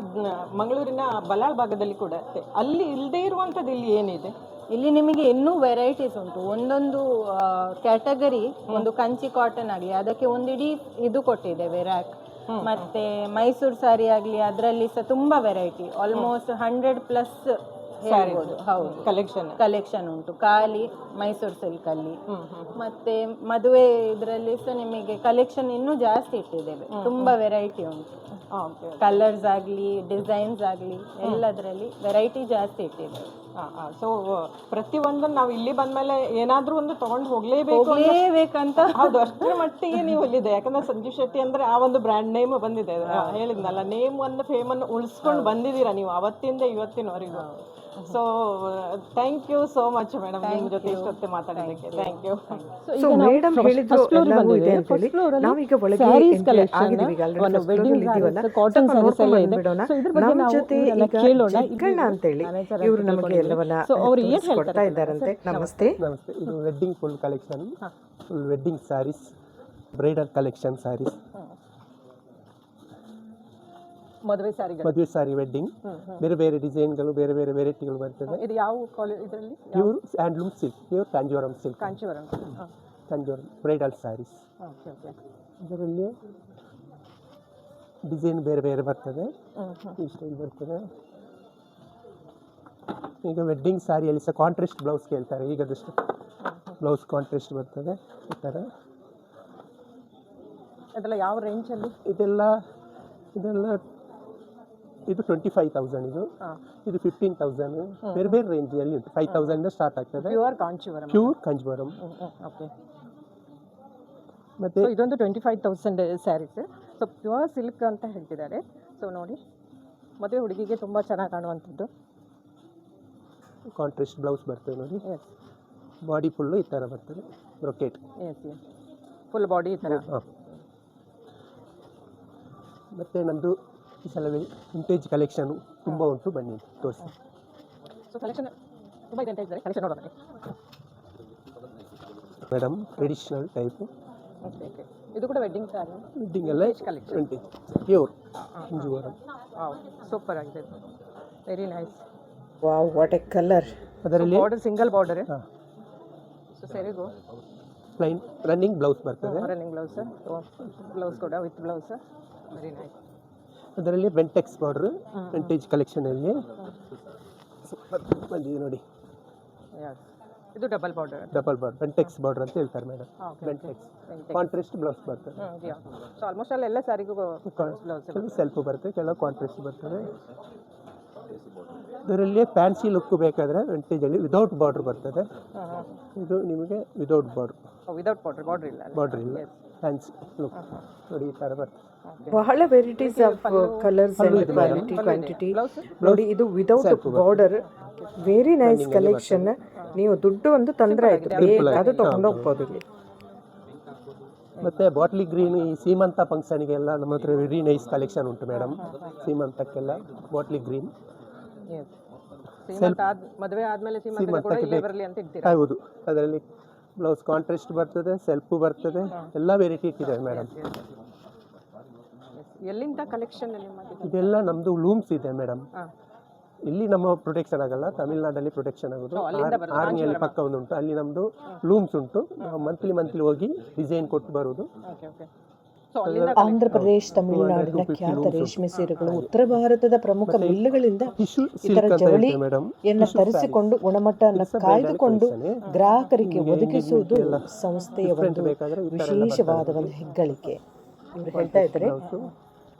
ಮಂಗಳೂರಿನ ಬಲಾಳ್ ಭಾಗದಲ್ಲಿ ಕೂಡ. ಅಲ್ಲಿ ಇಲ್ಲದೆ ಇರುವಂಥದ್ದು ಇಲ್ಲಿ ಏನಿದೆ? ಇಲ್ಲಿ ನಿಮಗೆ ಇನ್ನೂ ವೆರೈಟೀಸ್ ಉಂಟು. ಒಂದೊಂದು ಕ್ಯಾಟಗರಿ ಒಂದು ಕಂಚಿ ಕಾಟನ್ ಆಗಲಿ ಅದಕ್ಕೆ ಒಂದಿಡೀ ಇದು ಕೊಟ್ಟಿದ್ದೇವೆ ರ್ಯಾಕ್ ಮತ್ತೆ ಮೈಸೂರು ಸಾರಿ ಆಗಲಿ ಅದರಲ್ಲಿ ಸಹ ತುಂಬಾ ವೆರೈಟಿ ಆಲ್ಮೋಸ್ಟ್ ಹಂಡ್ರೆಡ್ ಪ್ಲಸ್ ಹೇಳ್ಬೋದು ಹೌದು. ಕಲೆಕ್ಷನ್ ಕಲೆಕ್ಷನ್ ಉಂಟು. ಖಾಲಿ ಮೈಸೂರು ಸಿಲ್ಕ್ ಅಲ್ಲಿ. ಮತ್ತೆ ಮದುವೆ ಇದರಲ್ಲಿ ಸಹ ನಿಮಗೆ ಕಲೆಕ್ಷನ್ ಇನ್ನೂ ಜಾಸ್ತಿ ಇಟ್ಟಿದ್ದೇವೆ. ತುಂಬಾ ವೆರೈಟಿ ಉಂಟು. ಕಲರ್ಸ್ ಆಗಲಿ ಡಿಸೈನ್ಸ್ ಆಗಲಿ ಎಲ್ಲದರಲ್ಲಿ ವೆರೈಟಿ ಜಾಸ್ತಿ ಇಟ್ಟಿದ್ದೇವೆ. ಸೊ ಪ್ರತಿಯೊಂದನ್ನು ನಾವು ಇಲ್ಲಿ ಬಂದ್ಮೇಲೆ ಏನಾದ್ರೂ ಒಂದು ತೊಗೊಂಡು ಹೋಗಲೇಬೇಕು ಹೋಗ್ಲೇಬೇಕಂತ. ಹೌದು ಅಷ್ಟರ ಮಟ್ಟಿಗೆ ನೀವು ಇಲ್ಲಿದೆ. ಯಾಕಂದ್ರೆ ಸಂಜೀವ್ ಶೆಟ್ಟಿ ಅಂದ್ರೆ ಆ ಒಂದು ಬ್ರ್ಯಾಂಡ್ ನೇಮ್ ಬಂದಿದೆ. ಹೇಳಿದ್ನಲ್ಲ ನೇಮ್ ಒಂದು ಫೇಮನ್ನು ಉಳಿಸ್ಕೊಂಡು ಬಂದಿದ್ದೀರಾ ನೀವು ಅವತ್ತಿಂದ ಇವತ್ತಿನವರೆಗೂ? So thank you so much madam ನಿಮ್ಮ ಜೊತೆ ಇಷ್ಟೊತ್ತೆ ಮಾತಾಡೋದಕ್ಕೆ ಥ್ಯಾಂಕ್ ಯು ಸೊ ಮೇಡಮ್ ಹೇಳಿದ್ರು ಎಲ್ಲವೂ ಇದೆ ಅಂತ ಹೇಳಿ ನಾವೀಗ ಒಳಗೆ enter ಆಗಿದ್ದೀವಿ ಈಗ already first ಕಾಟನ್ ಅಲ್ಲಿ ಇದೀವಲ್ಲ. ಸ್ವಲ್ಪ ನೋಡ್ಕೊಂಡು ಬಂದ್ಬಿಡೋಣ. ನಮ್ಮ ಜೊತೆ ಈಗ ಚಿಕ್ಕಣ್ಣ ಅಂತ ಹೇಳಿ ಇವರು ನಮಗೆ ಎಲ್ಲವನ್ನ ಕೊಡ್ತಾ ಇದ್ದಾರಂತೆ? ನಮಸ್ತೆ. ನಮಸ್ತೆ. ಇದು wedding full collection full wedding saris bridal collection saris ಮದುವೆ ಸಾರಿಗಳು ಮದುವೆ ಸಾರಿ ವೆಡ್ಡಿಂಗ್ ಬೇರೆ ಬೇರೆ ಡಿಸೈನ್ಗಳು ಬೇರೆ ಬೇರೆ ವೆರೈಟಿಗಳು ಬರ್ತದೆ. ಇದು ಯಾವ ಕಾಲೇಜ್ ಇದರಲ್ಲಿ? Pure handloom silk pure Kanjeevaram silk Kanjeevaram Kanjeevaram bridal saris okay okay. ಇದರಲ್ಲಿ ಡಿಸೈನ್ ಬೇರೆ ಬೇರೆ ಬರ್ತದೆ. ಈ ಸ್ಟೈಲ್ ಬರ್ತದೆ. ಈಗ ವೆಡ್ಡಿಂಗ್ ಸ್ಯಾರಿಯಲ್ಲಿ ಸಹ ಕಾಂಟ್ರೆಸ್ಟ್ ಬ್ಲೌಸ್ ಕೇಳ್ತಾರೆ. ಈಗದಷ್ಟು ಬ್ಲೌಸ್ ಕಾಂಟ್ರೆಸ್ಟ್ ಬರ್ತದೆ. ಈ ಥರ ಅದೆಲ್ಲ ಯಾವ ರೇಂಜಲ್ಲಿ ಇದೆಲ್ಲ ಇದೆಲ್ಲ ಇದು ಟ್ವೆಂಟಿ ಫೈವ್ ತೌಸಂಡ್ ಇದು ಇದು ಫಿಫ್ಟೀನ್ ತೌಸಂಡ್ ಬೇರೆ ಬೇರೆ ರೇಂಜಲ್ಲಿ ಉಂಟು. ಫೈವ್ ತೌಸಂಡ್ ಸ್ಟಾರ್ಟ್ ಆಗ್ತದೆ. Pure Kanjivaram pure Kanjivaram okay ಮತ್ತೆ ಇದೊಂದು twenty five thousand saris so pure silk ಅಂತ ಹೇಳ್ತಿದ್ದಾರೆ. ಸೊ ನೋಡಿ. ಮದುವೆ ಹುಡುಗಿಗೆ ತುಂಬ ಚೆನ್ನಾಗಿ ಕಾಣುವಂಥದ್ದು. ಕಾಂಟ್ರಾಸ್ಟ್ ಬ್ಲೌಸ್ ಬರ್ತದೆ ನೋಡಿ ಎಸ್ ಬಾಡಿ ಫುಲ್ಲು ಈ ಥರ ಬರ್ತದೆ ರೊಕೆಟ್ ಎಸ್ ಎಸ್ ಫುಲ್ ಬಾಡಿ ಈ ಥರ ಹಾಂ ಮತ್ತು ನಮ್ಮದು ಈ ಸಲ ವಿಂಟೇಜ್ ಕಲೆಕ್ಷನು ತುಂಬ ಉಂಟು ಬನ್ನಿ ತೋರಿಸಿ. ಸೊ ಕಲೆಕ್ಷನ್ ತುಂಬ ಇದೆ ಅಂತ ಹೇಳ್ತಾರೆ ಕಲೆಕ್ಷನ್ ನೋಡೋಣ madam traditional type okay okay ಇದು ಕೂಡ ವೆಡ್ಡಿಂಗ್ ಸ್ಯಾರಿ ವೆಡ್ಡಿಂಗ್ ಎಲ್ಲ ವಿಂಟೇಜ್ ಪ್ಯೂರ್ ಕಂಜುವರಂ ಸೂಪರ್ ಆಗಿದೆ. Very nice wow what a colour ಅದರಲ್ಲಿ ಬಾರ್ಡರ್ ಸಿಂಗಲ್ ಬಾರ್ಡರ್ ಹಾಂ. ಸೊ ಸೆರಿಗು ಪ್ಲೈನ್ ರನ್ನಿಂಗ್ ಬ್ಲೌಸ್ ಬರ್ತದೆ. ರನ್ನಿಂಗ್ ಬ್ಲೌಸ್ ಬ್ಲೌಸ್ ಕೂಡ ವಿತ್ ಬ್ಲೌಸ್ ವೆರಿ ನೈಸ್ ಅದರಲ್ಲಿ ಬೆಂಟೆಕ್ಸ್ ಬಾರ್ಡ್ರು ವಿಂಟೇಜ್ ಕಲೆಕ್ಷನಲ್ಲಿ ಬಂದಿದೆ ನೋಡಿ. ಇದು double border double border Bentex border ಅಂತ ಹೇಳ್ತಾರೆ ಮೇಡಮ್ ವೆಂಟೆಕ್ಸ್ ಕಾಂಟ್ರಾಸ್ಟ್ ಬ್ಲೌಸ್ ಬರ್ತದೆ. ಸೊ ಆಲ್ಮೋಸ್ಟ್ ಅಲ್ಲಿ ಎಲ್ಲ ಸ್ಯಾರಿಗೂ ಬ್ಲೌಸ್ ಕೆಲವು ಸೆಲ್ಫ್ ಬರ್ತದೆ ಕೆಲವು ಕಾಂಟ್ರಾಸ್ಟ್ ಬರ್ತದೆ. ಇದರಲ್ಲಿ ಫ್ಯಾನ್ಸಿ ಲುಕ್ ಬೇಕಾದರೆ ವೆಂಟೇಜಲ್ಲಿ ವಿದೌಟ್ ಬಾರ್ಡ್ರ್ ಬರ್ತದೆ. ಇದು ನಿಮಗೆ without border without border border ಇಲ್ಲ ಬಾರ್ಡ್ರ್ ಇಲ್ಲ. ಫ್ಯಾನ್ಸಿ ಲುಕ್ ನೋಡಿ ಈ ಥರ ಬರ್ತದೆ. ಬಹಳ varieties of colours and quality quantity ನೋಡಿ ಇದು without border very nice collection ನೀವು ದುಡ್ಡು ಒಂದು ತಂದ್ರೆ ಆಯ್ತು. ಅದು ತಗೊಂಡು ಹೋಗ್ಬೋದು ಇಲ್ಲಿ. ಮತ್ತು ಬಾಟ್ಲಿ ಗ್ರೀನ್ ಈ ಸೀಮಂತ ಫಂಕ್ಷನ್ಗೆಲ್ಲ ನಮ್ಮ ಹತ್ರ ವೆರಿ ನೈಸ್ ಕಲೆಕ್ಷನ್ ಉಂಟು ಮೇಡಮ್. ಸೀಮಂತಕ್ಕೆಲ್ಲ ಬಾಟ್ಲಿ ಗ್ರೀನ್ ಸೀಮಂತ ಆದ್ ಮದುವೆ ಆದಮೇಲೆ ಸೀಮಂತ ಕೂಡ ಇಲ್ಲೇ ಬರಲಿ ಅಂತ ಇಡ್ತೀರಾ ಹೌದು. ಅದರಲ್ಲಿ ಬ್ಲೌಸ್ ಕಾಂಟ್ರಾಸ್ಟ್ ಬರ್ತದೆ ಸೆಲ್ಫು ಬರ್ತದೆ ಎಲ್ಲ ವೆರೈಟಿ ಇಟ್ಟಿದ್ದಾರೆ ಮೇಡಮ್ ಎಲ್ಲಿಂದ ಕಲೆಕ್ಷನ್ ನಿಮ್ಮದು ಇದೆಲ್ಲ ನಮ್ಮದು ಲೂಮ್ಸ್ ಇದೆ ಮೇಡಮ್ ಇಲ್ಲಿ ನಮ್ಮ ಪ್ರೊಟೆಕ್ಷನ್ ಆಗಲ್ಲ ತಮಿಳ್ನಾಡಲ್ಲಿ ಪ್ರೊಟೆಕ್ಷನ್ ಆಗೋದು. ಆರ್ಮಿಯಲ್ಲಿ ಪಕ್ಕ ಒಂದು ಉಂಟು. ಅಲ್ಲಿ ನಮ್ಮದು ಲೂಮ್ಸ್ ಉಂಟು. ಮಂತ್ಲಿ ಮಂತ್ಲಿ ಹೋಗಿ ಡಿಸೈನ್ ಕೊಟ್ಟು ಬರೋದು. ಓಕೆ ಓಕೆ ಆಂಧ್ರ ಪ್ರದೇಶ ತಮಿಳುನಾಡಿನ ಖ್ಯಾತ ರೇಷ್ಮೆ ಸೀರೆಗಳು ಉತ್ತರ ಭಾರತದ ಪ್ರಮುಖ ಮಿಲ್ಲುಗಳಿಂದ ಅಂತ ಜವಳಿ ಎನ್ನ ತರಿಸಿಕೊಂಡು ಗುಣಮಟ್ಟವನ್ನು ಕಾಯ್ದುಕೊಂಡು ಗ್ರಾಹಕರಿಗೆ ಒದಗಿಸುವುದು ಸಂಸ್ಥೆಯ ಒಂದು ವಿಶೇಷವಾದ ಒಂದು ಹೆಗ್ಗಳಿಕೆ. ಇವರು ಹೇಳ್ತಾ ಇದ್ದಾರೆ.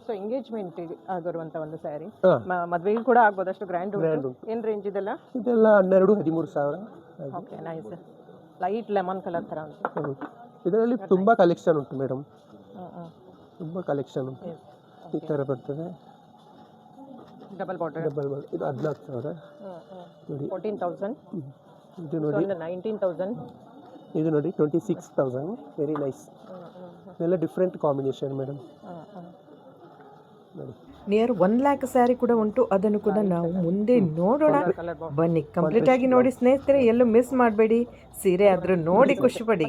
ಸೊ ಎಂಗೇಜ್ಮೆಂಟ್ ಆಗಿರುವಂತ ಒಂದು ಸ್ಯಾರಿ ಮದ್ವೆಗೆ ಕೂಡ ಆಗ್ಬೋದು ಅಷ್ಟು ಗ್ರ್ಯಾಂಡ್ ಏನ್ ರೇಂಜ್ ಇದೆಲ್ಲ? ಇದೆಲ್ಲ ಹನ್ನೆರಡು ಹದಿಮೂರು ಸಾವಿರ. Okay nice light lemon colour ತರ ಉಂಟು. ಇದರಲ್ಲಿ ತುಂಬಾ ಕಲೆಕ್ಷನ್ ಉಂಟು ಮೇಡಮ್. ತುಂಬ ಕಲೆಕ್ಷನ್ ಉಂಟು. ಈ ಥರ ಬರ್ತದೆ. ಡಬಲ್ ಬಾಟಲ್ ಡಬಲ್ ಇದು ಹದಿನಾಲ್ಕು ಸಾವಿರ. ನೋಡಿ. Fourteen thousand. ಇದು ನೋಡಿ. ನೈನ್ಟೀನ್ ತೌಸಂಡ್ ಇದು ನೋಡಿ twenty six thousand very nice ಇದೆಲ್ಲ ಡಿಫ್ರೆಂಟ್ ಕಾಂಬಿನೇಷನ್ ಮೇಡಮ್ ನೋಡಿ. ನಿಯರ್ ಒನ್ ಲ್ಯಾಕ್ ಸ್ಯಾರಿ ಕೂಡ ಉಂಟು. ಅದನ್ನು ಕೂಡ ನಾವು ಮುಂದೆ ನೋಡೋಣ. ಬನ್ನಿ ಕಂಪ್ಲೀಟ್ ಆಗಿ ನೋಡಿ ಸ್ನೇಹಿತರೆ ಎಲ್ಲೂ ಮಿಸ್ ಮಾಡಬೇಡಿ. ಸೀರೆ ಆದ್ರೂ ನೋಡಿ ಖುಷಿ ಪಡಿ.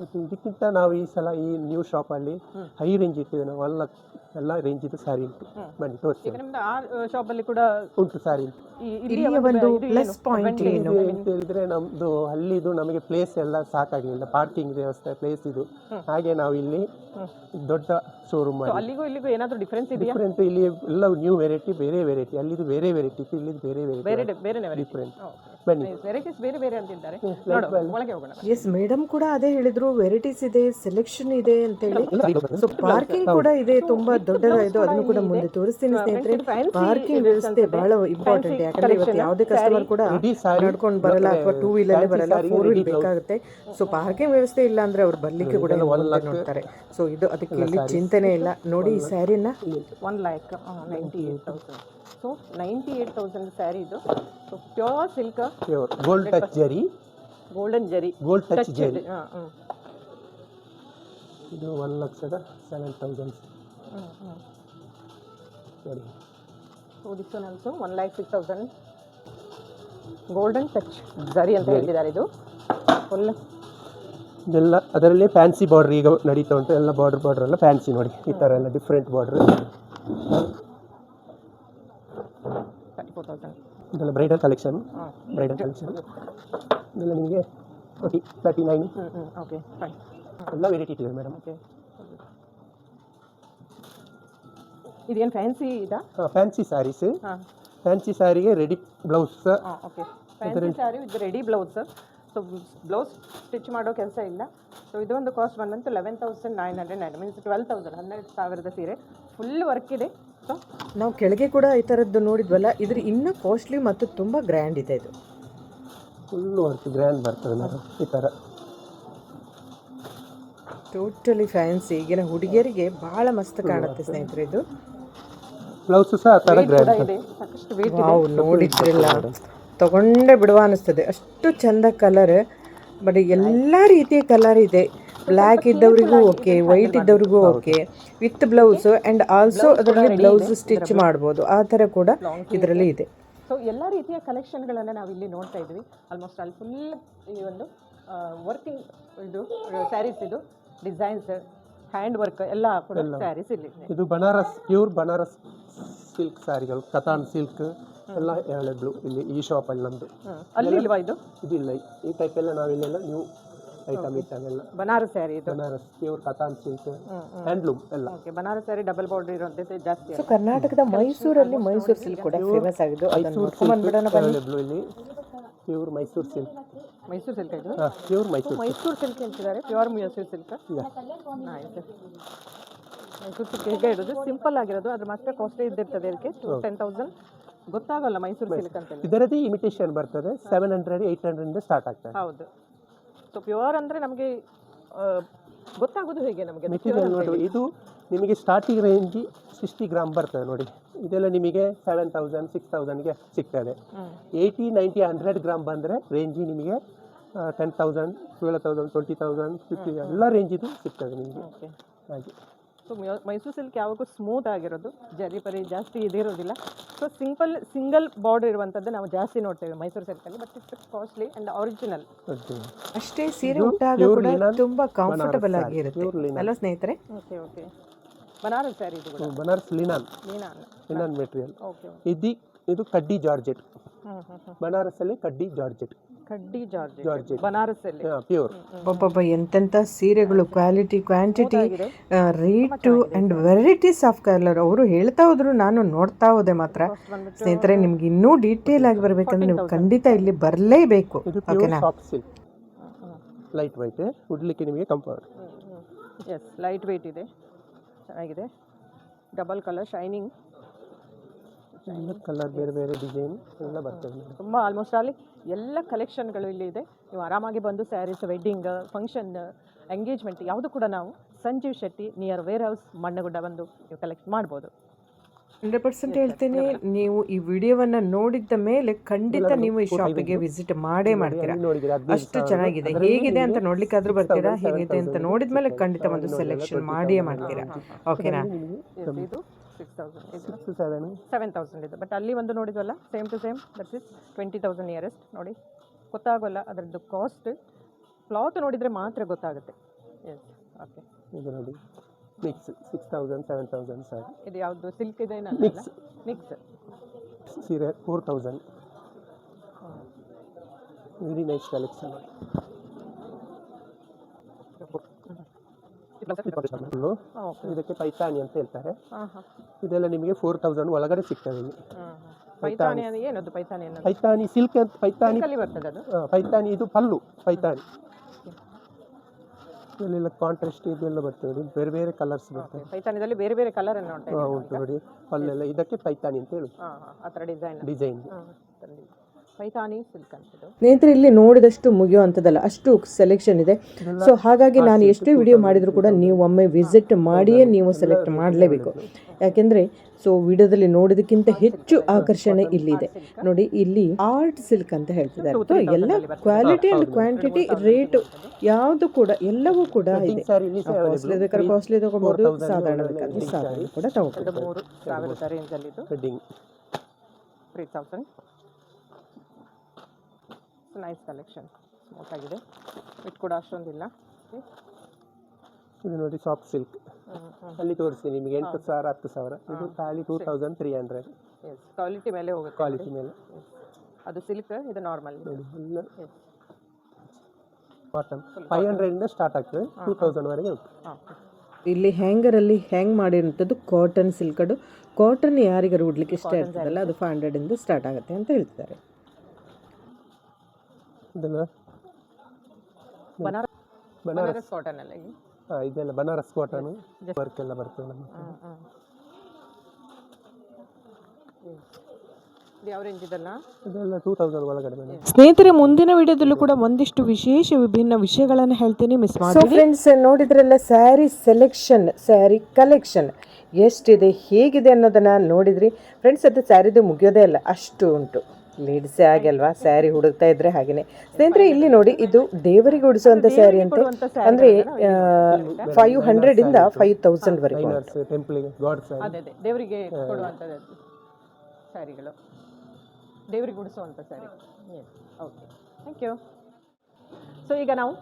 ಮತ್ತು ಇದಕ್ಕಿಂತ ನಾವು ಈ ಸಲ ಈ ನ್ಯೂ ಶಾಪಲ್ಲಿ ಹೈ ರೇಂಜ್ ಇಟ್ಟಿದ್ದೇವೆ ನಾವು. ಎಲ್ಲ ಎಲ್ಲ ರೇಂಜ್ ಇದು ಸಾರಿ ಉಂಟು. ಬನ್ನಿ ತೋರಿಸಿ ನಿಮ್ದು ಆ ಶಾಪಲ್ಲಿ ಕೂಡ ಉಂಟು ಸಾರಿ ಉಂಟು. ಇಲ್ಲಿಯ ಒಂದು ಪ್ಲಸ್ ಪಾಯಿಂಟ್ ಏನು? ಅಂತ ಎಂತ ಹೇಳಿದ್ರೆ ನಮ್ದು ಅಲ್ಲಿದು ನಮಗೆ ಪ್ಲೇಸ್ ಎಲ್ಲ ಸಾಕಾಗಲಿಲ್ಲ. ಪಾರ್ಕಿಂಗ್ ವ್ಯವಸ್ಥೆ ಪ್ಲೇಸ್ ಇದು. ಹಾಗೆ ನಾವು ಇಲ್ಲಿ ದೊಡ್ಡ ಶೋರೂಮ್ ಮಾಡಿ ಅಲ್ಲಿಗೂ ಇಲ್ಲಿಗೂ ಏನಾದರೂ ಡಿಫ್ರೆನ್ಸ್ ಇದೆಯಾ? ಡಿಫ್ರೆಂಟ್ ಇಲ್ಲಿ ಎಲ್ಲ ನ್ಯೂ ವೆರೈಟಿ ಬೇರೆ ವೆರೈಟಿ ಅಲ್ಲಿದು ಬೇರೆ ವೆರೈಟಿ ಇಲ್ಲಿ ಬೇರೆ ವೆರೈಟಿ ಬೇರೆ ವೆರೈಟಿ ಬೇರೆನೇ ಡಿಫ್ರೆಂಟ್ ಬನ್ನಿ. ವೆರೈಟೀಸ್ ಬೇರೆ ಬೇರೆ ಅಂತಿದ್ದಾರೆ. ಒಳಗೆ ಹೋಗೋಣ. ಎಸ್ ಮೇಡಮ್ ಕೂಡ ಅದೇ ಹೇಳಿದ್ರು ವೆರೈಟೀಸ್ ಇದೆ ಸೆಲೆಕ್ಷನ್ ಇದೆ ಅಂತ ಹೇಳಿ ಸೊ ಪಾರ್ಕಿಂಗ್ ಕೂಡ ಇದೆ ತುಂಬಾ ದೊಡ್ಡದಾಯಿತು ಅದನ್ನು ಕೂಡ ಮುಂದೆ ತೋರಿಸ್ತೀನಿ ಸ್ನೇಹಿತರೆ. ಪಾರ್ಕಿಂಗ್ ವ್ಯವಸ್ಥೆ ಬಹಳ ಇಂಪಾರ್ಟೆಂಟ್ ಯಾಕಂದ್ರೆ ಇವತ್ತು ಯಾವುದೇ ಕಸ್ಟಮರ್ ಕೂಡ ನಡ್ಕೊಂಡು ಬರಲ್ಲ ಅಥವಾ ಟೂ ವೀಲರ್ ಬರಲ್ಲ ಫೋರ್ ವೀಲ್ ಬೇಕಾಗುತ್ತೆ. ಸೊ ಪಾರ್ಕಿಂಗ್ ವ್ಯವಸ್ಥೆ ಇಲ್ಲ ಅಂದ್ರೆ ಅವ್ರು ಬರ್ಲಿಕ್ಕೆ ಕೂಡ ನೋಡ್ತಾರೆ. ಸೊ ಇದು ಅದಕ್ಕೆ ಇಲ್ಲಿ ಚಿಂತನೆ ಇಲ್ಲ. ನೋಡಿ ಈ ಸ್ಯಾರಿನ one lakh ninety eight thousand so ninety eight thousand sari ಇದು so pure silk pure gold touch zari golden zari gold touch zari ಇದು ಒನ್ ಲಕ್ಷದ ಸೆವೆನ್ ತೌಸಂಡ್ ಸರಿ. So this one also one lakh six thousand golden touch zari ಅಂತ ಹೇಳಿದ್ದಾರೆ ಇದು. Full ಇದೆಲ್ಲ ಅದರಲ್ಲಿ fancy border ಈಗ ನಡೀತಾ ಉಂಟು. ಎಲ್ಲ ಬಾರ್ಡ್ರ್ ಬಾರ್ಡ್ರ್ ಎಲ್ಲ ಫ್ಯಾನ್ಸಿ ನೋಡಿ. ಈ ಥರ ಎಲ್ಲ different border thirty four thousand ಇದೆಲ್ಲ ಬ್ರೈಡಲ್ ಕಲೆಕ್ಷನ್ ಬ್ರೈಡಲ್ ಕಲೆಕ್ಷನ್ ಇದೆಲ್ಲ ನಿಮಗೆ forty thirty nine okay fine ಎಲ್ಲ ವೆರೈಟಿ ಇದೆ ಮೇಡಮ್ ಓಕೆ ಇದೇನು ಫ್ಯಾನ್ಸಿ ಇದಾ? ಫ್ಯಾನ್ಸಿ ಸ್ಯಾರೀಸ್ ಫ್ಯಾನ್ಸಿ ಸ್ಯಾರಿಗೆ ರೆಡಿ ಬ್ಲೌಸ್ ಹಾಂ okay fancy sari with ready blouse so blouse stitch ಮಾಡೋ ಕೆಲಸ ಇಲ್ಲ. ಸೊ ಇದೊಂದು cost ಬಂದಂತು eleven thousand nine hundred nine means twelve thousand ಹನ್ನೆರಡು ಸಾವಿರದ ಸೀರೆ. ಫುಲ್ ವರ್ಕ್ ಇದೆ. ಸೊ ನಾವು ಕೆಳಗೆ ಕೂಡ ಈ ಥರದ್ದು ನೋಡಿದ್ವಲ್ಲ ಇದ್ರ ಇನ್ನೂ ಕಾಸ್ಟ್ಲಿ ಮತ್ತು ತುಂಬ ಗ್ರ್ಯಾಂಡ್ ಇದೆ ಇದು. ಫುಲ್ ವರ್ಕ್ ಗ್ರ್ಯಾಂಡ್ ಬರ್ತದೆ ಮೇಡಮ್ ಈ ಥರ ಟೋಟಲಿ ಫ್ಯಾನ್ಸಿ ಈಗಿನ ಹುಡುಗಿಯರಿಗೆ ಬಹಳ ಮಸ್ತ್ ಕಾಣುತ್ತೆ ಸ್ನೇಹಿತರೆ ಇದು. ಬ್ಲೌಸ್ ಸಹ ಆ ಥರ ಗ್ರ್ಯಾಂಡ್ ಇದೆ ಸಾಕಷ್ಟು ವೇಟ್ ವಾವ್ ನೋಡಿದ್ರಲ್ಲ. ತಗೊಂಡೇ ಬಿಡುವ ಅನಿಸ್ತದೆ. ಅಷ್ಟು ಚಂದ ಕಲರ್ ಬಟ್ ಎಲ್ಲ ರೀತಿಯ ಕಲರ್ ಇದೆ. ಬ್ಲ್ಯಾಕ್ ಇದ್ದವರಿಗೂ okay white ಇದ್ದವರಿಗೂ okay with blouse and also ಅದರಲ್ಲಿ ಬ್ಲೌಸ್ ಸ್ಟಿಚ್ ಮಾಡಬಹುದು ಆ ಥರ ಕೂಡ ಇದರಲ್ಲಿ ಇದೆ. ಸೊ ಎಲ್ಲ ರೀತಿಯ ಕಲೆಕ್ಷನ್ಗಳನ್ನು ನಾವು ಇಲ್ಲಿ ನೋಡ್ತಾ ಇದ್ವಿ ಆಲ್ಮೋಸ್ಟ್ ಅಲ್ಲಿ ಫುಲ್ ಈ ಒಂದು ವರ್ಕಿಂಗ್ ಇದು ಸ್ಯಾರೀಸ್ ಇದು ಡಿಸೈನ್ಸ್ ಹ್ಯಾಂಡ್ ವರ್ಕ್ ಎಲ್ಲ ಕೂಡ ಸ್ಯಾರೀಸ್ ಇಲ್ಲಿ ಇದೆ. ಇದು ಬನಾರಸ್ ಪ್ಯೂರ್ ಬನಾರಸ್ ಸಿಲ್ಕ್ ಸ್ಯಾರಿಗಳು ಕತಾನ್ ಸಿಲ್ಕ್ ಎಲ್ಲ ಅವೈಲೇಬ್ಲು ಇಲ್ಲಿ ಈ ಶಾಪಲ್ಲಿ ನಮ್ಮದು. ಅಲ್ಲಿ ಇಲ್ವಾ ಇದು? ಇದಿಲ್ಲ ಈ ಟೈಪ್ ಎಲ್ಲ ನಾವಿಲ್ಲೆಲ್ಲ ನ್ಯೂ ಐಟಮ್ ಇಟ್ಟಾಗೆಲ್ಲ ಬನಾರಸ್ ಸ್ಯಾರಿ ಇದು. Banaras pure katan silk handloom ಎಲ್ಲ. Okay Banaras sari double border ಇರುವಂತದ್ದು ಜಾಸ್ತಿ ಸೊ ಕರ್ನಾಟಕದ ಮೈಸೂರಲ್ಲಿ ಮೈಸೂರು ಸಿಲ್ಕ್ ಕೂಡ ಫೇಮಸ್ ಆಗಿದ್ದು ಅದನ್ನು ನೋಡ್ಕೊಂಡ್ ಬಂದ್ಬಿಡೋಣ ಬನ್ನಿ. ಅವೈಲೇಬ್ಲು ಇಲ್ಲಿ. Pure Mysuru silk Mysore silk ಇದು ಪ್ಯೂರ್ ಮೈಸೂರು ಮೈಸೂರ್ ಸಿಲ್ಕ್ ಅಂತಿದ್ದಾರೆ ಪ್ಯೂರ್ ಮೈಸೂರ್ ಸಿಲ್ಕ್ ಆಯ್ತು ಮೈಸೂರು ಸಿಲ್ಕ್ ಹೇಗೆ ಇರೋದು? ಸಿಂಪಲ್ ಆಗಿರೋದು ಅದ್ರ ಮಾತ್ರ ಕಾಸ್ಟ್ಲಿ ಇದ್ದಿರ್ತದೆ ಅದಕ್ಕೆ ಟೆನ್ ತೌಸಂಡ್ ಗೊತ್ತಾಗಲ್ಲ ಮೈಸೂರು ಸಿಲ್ಕ್ ಅಂತ ಇದರದೇ ಇಮಿಟೇಷನ್ ಬರ್ತದೆ. Seven hundred eight hundred start ಆಗ್ತದೆ. ಹೌದು. ಸೊ ಪ್ಯೂರ್ ಅಂದರೆ ನಮಗೆ ಗೊತ್ತಾಗೋದು ಹೇಗೆ ನಮಗೆ ಮೆಟೀರಿಯಲ್ ನೋಡಿ ಇದು ನಿಮಗೆ ಸ್ಟಾರ್ಟಿಂಗ್ ರೇಂಜ್ ಸಿಕ್ಸ್ಟಿ ಗ್ರಾಮ್ ಬರ್ತದೆ ನೋಡಿ. ಇದೆಲ್ಲ ನಿಮಗೆ ಸೆವೆನ್ ತೌಸಂಡ್ ಸಿಕ್ಸ್ ತೌಸಂಡ್ಗೆ ಸಿಗ್ತದೆ. ಏಯ್ಟಿ ನೈಂಟಿ ಹಂಡ್ರೆಡ್ ಗ್ರಾಮ್ ಬಂದರೆ ರೇಂಜಿ ನಿಮಗೆ ten thousand twelve thousand twenty thousand fifty ಎಲ್ಲ ರೇಂಜಿದು ಸಿಗ್ತದೆ ನಿಮಗೆ. ಹಾಗೆ. ಸೊ ಮೈಸೂರು ಸಿಲ್ಕ್ ಯಾವಾಗೂ ಸ್ಮೂತ್ ಆಗಿರೋದು. ಜರಿ ಪರಿ ಜಾಸ್ತಿ ಇದಿರೋದಿಲ್ಲ ಸೊ ಸಿಂಪಲ್ ಸಿಂಗಲ್ ಬಾರ್ಡರ್ ಇರುವಂಥದ್ದು ನಾವು ಜಾಸ್ತಿ ನೋಡ್ತೇವೆ Mysuru ಸಿಲ್ಕಲ್ಲಿ but it's costly and original okay ಅಷ್ಟೇ ಸೀರೆ ಉಟ್ಟಾಗ ಕೂಡ ತುಂಬ ಕಂಫರ್ಟಬಲ್ ಆಗಿರುತ್ತೆ. ಅಲ್ಲ ಸ್ನೇಹಿತರೆ? ಓಕೆ ಓಕೆ ಬನಾರಸ್ ಸ್ಯಾರಿ ಇದು ಕೂಡ. Banaras linen linen linen material okay ಇದು ಇದು ಕಡ್ಡಿ ಜಾರ್ಜೆಟ್. ಬನಾರಸ್ ಅಲ್ಲಿ ಕಡ್ಡಿ ಜಾರ್ಜೆಟ್. ಕಡ್ಡಿ ಜಾರ್ಜ್ ಪ್ಯೂರ್. ಒಬ್ಬೊಬ್ಬ ಎಂತೆಂಥ ಸೀರೆಗಳು quality quantity rate and varieties of colour. ಅವರು ಹೇಳ್ತಾ ಹೋದ್ರು ನಾನು ನೋಡ್ತಾ ಹೋದೆ ಮಾತ್ರ. ಸ್ನೇಹಿತರೆ ನಿಮ್ಗೆ ಇನ್ನೂ ಡೀಟೇಲ್ ಆಗಿ ಬರ್ಬೇಕಂದ್ರೆ ನೀವು ಖಂಡಿತ ಇಲ್ಲಿ ಬರಲೇಬೇಕು. ಓಕೆನಾ? ಲೈಟ್ ವೈಟ್ ಉಡ್ಲಿಕ್ಕೆ ನಿಮಗೆ ಕಂಫರ್ಟ್ ಎಸ್ ಲೈಟ್ ವೆಯ್ಟ್ ಇದೆ. ಚೆನ್ನಾಗಿದೆ. ಡಬಲ್ ಕಲರ್ ಶೈನಿಂಗ್ ಕಲರ್ ಬೇರೆ ಬೇರೆ ಡಿಸೈನ್ ಎಲ್ಲ ಬರ್ತದೆ ಮೇಡಮ್. ತುಂಬ ಆಲ್ಮೋಸ್ಟ್ ಅಲ್ಲಿ ಎಲ್ಲ ಕಲೆಕ್ಷನ್ಗಳು ಇಲ್ಲಿ ಇದೆ. ನೀವು ಆರಾಮಾಗಿ ಬಂದು ಸ್ಯಾರೀಸ್ ವೆಡ್ಡಿಂಗ್ ಫಂಕ್ಷನ್ ಎಂಗೇಜ್ಮೆಂಟ್ ಯಾವುದು ಕೂಡ ನಾವು Sanjeev Shetty near warehouse Mannagudda ಬಂದು ನೀವು ಕಲೆಕ್ಟ್ ಮಾಡ್ಬೋದು. ಹಂಡ್ರೆಡ್ ಪರ್ಸೆಂಟ್ ಹೇಳ್ತೀನಿ. ನೀವು ಈ ವಿಡಿಯೋವನ್ನ ನೋಡಿದ ಮೇಲೆ ಖಂಡಿತ ನೀವು ಈ ಶಾಪಿಗೆ ವಿಸಿಟ್ ಮಾಡೇ ಮಾಡ್ತೀರಾ? ಅಷ್ಟು ಚೆನ್ನಾಗಿದೆ. ಹೇಗಿದೆ ಅಂತ ನೋಡ್ಲಿಕ್ಕಾದ್ರೂ ಬರ್ತೀರಾ? ಹೇಗಿದೆ ಅಂತ ನೋಡಿದ್ಮೇಲೆ ಖಂಡಿತ ಒಂದು ಸೆಲೆಕ್ಷನ್ ಮಾಡಿಯೇ ಮಾಡ್ತೀರಾ? ಓಕೆನಾ ಸಿಕ್ಸ್ ತೌಸಂಡ್ ಇದು ಸಿಕ್ಸ್ ಸೆವೆನ್ ಸೆವೆನ್ ತೌಸಂಡ್ ಇದು. ಬಟ್ ಅಲ್ಲಿ ಒಂದು ನೋಡಿದ್ವಲ್ಲ? Same to same that is twenty thousand nearest ನೋಡಿ. ಗೊತ್ತಾಗೋಲ್ಲ ಅದರದ್ದು ಕಾಸ್ಟ್ ಕ್ಲಾತ್ ನೋಡಿದರೆ ಮಾತ್ರ ಗೊತ್ತಾಗುತ್ತೆ. ಎಸ್ ಓಕೆ ಇದು ನೋಡಿ. Mix six thousand seven thousand sir ಇದು ಯಾವುದು? ಸಿಲ್ಕ್ ಇದೆ ಮಿಕ್ಸ್ ಮಿಕ್ಸ್ ಸೀರೆ four thousand very nice collection ಇದಕ್ಕೆ ಪೈತಾನಿ ಅಂತ ಹೇಳ್ತಾರೆ. ಇದೆಲ್ಲ ನಿಮಗೆ ಫೋರ್ ತೌಸಂಡ್ ಒಳಗಡೆ ಸಿಗ್ತದೆ ಇಲ್ಲಿ. ಪೈತಾನಿ ಏನದು ಪೈತಾನಿ ಪೈತಾನಿ ಸಿಲ್ಕ್ ಅಂತ ಪೈತಾನಿ ಬರ್ತದೆ ಅದು? ಪೈತಾನಿ ಇದು ಪಲ್ಲು ಪೈತಾನಿ ಇದೆಲ್ಲ ಕಾಂಟ್ರಾಸ್ಟ್ ಇದೆಲ್ಲ ಬರ್ತದೆ ನೋಡಿ ಬೇರೆ ಬೇರೆ ಕಲರ್ಸ್ ಬರ್ತದೆ. ಪೈತಾನಿದಲ್ಲಿ ಬೇರೆ ಬೇರೆ ಕಲರ್ ಅನ್ನು ಉಂಟು ನೋಡಿ ಪಲ್ಲೆಲ್ಲ ಇದಕ್ಕೆ ಪೈತಾನಿ ಅಂತ ಹೇಳುದು. ಆ ಥರ ಡಿಸೈನ್ ಡಿಸೈನ್ ಸಿಲ್ಕ್ ಅಂತಿದ್ದು ಸ್ನೇಹಿತರೆ ಇಲ್ಲಿ ನೋಡಿದಷ್ಟು ಮುಗಿಯೋ ಅಂತದಲ್ಲ ಅಷ್ಟು ಸೆಲೆಕ್ಷನ್ ಇದೆ. ಸೊ ಹಾಗಾಗಿ ನಾನು ಎಷ್ಟೇ ವಿಡಿಯೋ ಮಾಡಿದ್ರು ಕೂಡ ನೀವು ಒಮ್ಮೆ ವಿಸಿಟ್ ಮಾಡಿಯೇ ನೀವು ಸೆಲೆಕ್ಟ್ ಮಾಡಲೇಬೇಕು. ಯಾಕೆಂದ್ರೆ ಸೊ ವಿಡಿಯೋದಲ್ಲಿ ನೋಡೋದಕ್ಕಿಂತ ಹೆಚ್ಚು ಆಕರ್ಷಣೆ ಇಲ್ಲಿದೆ ನೋಡಿ ಇಲ್ಲಿ ಆರ್ಟ್ ಸಿಲ್ಕ್ ಅಂತ ಹೇಳ್ತಿದ್ದಾರೆ. ಸೊ ಎಲ್ಲ ಕ್ವಾಲಿಟಿ ಆ್ಯಂಡ್ ಕ್ವಾಂಟಿಟಿ ರೇಟ್ ಯಾವುದು ಕೂಡ ಎಲ್ಲವೂ ಕೂಡ ಇದೆ. ಕಾಸ್ಟ್ಲಿ ಬೇಕಾದ್ರೆ ಕಾಸ್ಟ್ಲಿ ತಗೋಬಹುದು ಸಾಧಾರಣ ಬೇಕಾದ್ರೆ ಸಾಧಾರಣ ಕೂಡ ತಗೋಬಹುದು ಮೂರು ಸಾವಿರದ ರೇಂಜಲ್ಲಿದ್ದು wedding three thousand nice collection smooth ಆಗಿದೆ. ಇಟ್ ಕೂಡ ಅಷ್ಟೊಂದಿಲ್ಲ. ಇದು ನೋಡಿ ಸಾಫ್ಟ್ ಸಿಲ್ಕ್ ಅಲ್ಲಿ ತೋರಿಸ್ತೀನಿ ನಿಮಗೆ. ಎಂಟು ಸಾವಿರ ಹತ್ತು ಸಾವಿರ. ಇದು ಖಾಲಿ two thousand three hundred yes quality ಮೇಲೆ ಹೋಗುತ್ತೆ ಕ್ವಾಲಿಟಿ ಮೇಲೆ. ಅದು ಸಿಲ್ಕ್ ಇದು ನಾರ್ಮಲ್ ನೋಡಿ ಎಲ್ಲ ಕಾಟನ್ ಫೈವ್ ಹಂಡ್ರೆಡಿಂದ ಸ್ಟಾರ್ಟ್ ಆಗ್ತದೆ. ಟೂ ತೌಸಂಡ್ವರೆಗೆ ಉಂಟು. ಇಲ್ಲಿ ಇಲ್ಲಿ ಹ್ಯಾಂಗರಲ್ಲಿ ಹ್ಯಾಂಗ್ ಮಾಡಿರುವಂಥದ್ದು ಕಾಟನ್ ಸಿಲ್ಕಡು ಕಾಟನ್ ಯಾರಿಗಾರು ಉಡ್ಲಿಕ್ಕೆ ಇಷ್ಟ ಇರ್ತದಲ್ಲ ಅದು ಫೈವ್ ಹಂಡ್ರೆಡಿಂದ ಸ್ಟಾರ್ಟ್ ಆಗುತ್ತೆ ಅಂತ ಹೇಳ್ತಿದ್ದಾರೆ. ಇದೆಲ್ಲ? ಬನಾರಸ್ ಬನಾರಸ್. ಕಾಟನ್ ಅಲ್ಲ ಇಲ್ಲಿ ಹಾ, ಇದೆಲ್ಲ ಬನಾರಸ್ ಕಾಟನ್ ವರ್ಕ್ ಎಲ್ಲ ಬರ್ತದೆ ನಮ್ಮ ಇದೆಲ್ಲ? ಟೂ ತೌಸಂಡ್ ಒಳಗಡೆ ಸ್ನೇಹಿತರೆ ಮುಂದಿನ ವಿಡಿಯೋದಲ್ಲೂ ಕೂಡ ಒಂದಿಷ್ಟು ವಿಶೇಷ ವಿಭಿನ್ನ ವಿಷಯಗಳನ್ನು ಹೇಳ್ತೀನಿ ಮಿಸ್ ಸೊ ಮಾಡಿ ಫ್ರೆಂಡ್ಸ್ ನೋಡಿದ್ರಲ್ಲ ಸ್ಯಾರಿ ಸೆಲೆಕ್ಷನ್ ಸ್ಯಾರಿ ಕಲೆಕ್ಷನ್ ಎಷ್ಟಿದೆ ಹೇಗಿದೆ ಅನ್ನೋದನ್ನ ನೋಡಿದ್ರಿ. ಫ್ರೆಂಡ್ಸ್ ಅದು ಸ್ಯಾರಿದು ಮುಗಿಯೋದೇ ಇಲ್ಲ. ಅಷ್ಟು ಉಂಟು. ಲೇಡೀಸೇ ಆಗಲ್ವಾ ಸ್ಯಾರಿ ಹುಡುಕ್ತಾ ಇದ್ರೆ ಹಾಗೇನೆ. ಸ್ನೇಹಿತರೆ ಇಲ್ಲಿ ನೋಡಿ ಇದು ದೇವರಿಗೆ ಉಡಿಸುವಂತ ಸ್ಯಾರಿ ಅಂತ. ಅಂದ್ರೆ ಫೈವ್ ಹಂಡ್ರೆಡ್ ಇಂದ ಫೈವ್ ತೌಸಂಡ್ ವರೆಗೆ ದೇವರಿಗೆ ಸ್ಯಾರಿಗಳು. ದೇವರಿಗೆ ಉಡಿಸುವಂಥ sari. Okay thank you so ಈಗ ನಾವು